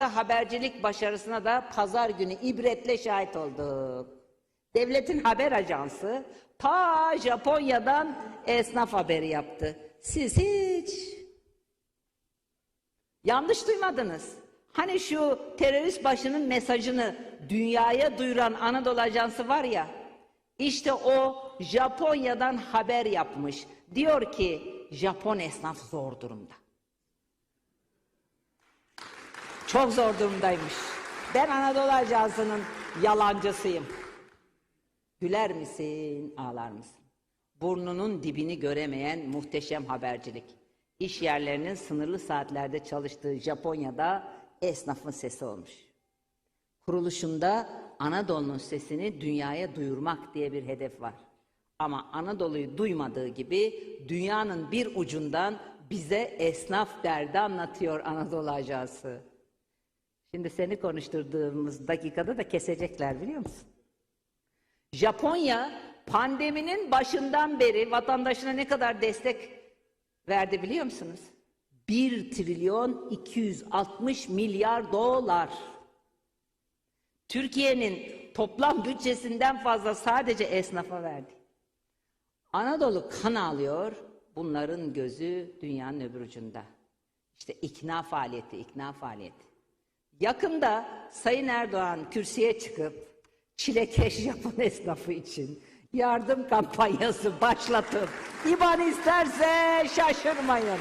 habercilik başarısına da pazar günü ibretle şahit olduk. Devletin haber ajansı ta Japonya'dan esnaf haberi yaptı. Siz hiç yanlış duymadınız. Hani şu terörist başının mesajını dünyaya duyuran Anadolu Ajansı var ya, işte o Japonya'dan haber yapmış. Diyor ki Japon esnaf zor durumda. Çok zor durumdaymış. Ben Anadolu Ajansı'nın yalancısıyım. Güler misin, ağlar mısın? Burnunun dibini göremeyen muhteşem habercilik. İş yerlerinin sınırlı saatlerde çalıştığı Japonya'da esnafın sesi olmuş. Kuruluşunda Anadolu'nun sesini dünyaya duyurmak diye bir hedef var. Ama Anadolu'yu duymadığı gibi dünyanın bir ucundan bize esnaf derdi anlatıyor Anadolu Ajansı. Şimdi seni konuşturduğumuz dakikada da kesecekler biliyor musun? Japonya pandeminin başından beri vatandaşına ne kadar destek verdi biliyor musunuz? 1 trilyon 260 milyar dolar. Türkiye'nin toplam bütçesinden fazla sadece esnafa verdi. Anadolu kan ağlıyor, bunların gözü dünyanın öbür ucunda. İşte ikna faaliyeti, ikna faaliyeti. Yakında Sayın Erdoğan kürsüye çıkıp çilekeş Japon esnafı için yardım kampanyası başlatıp İban isterse şaşırmayın.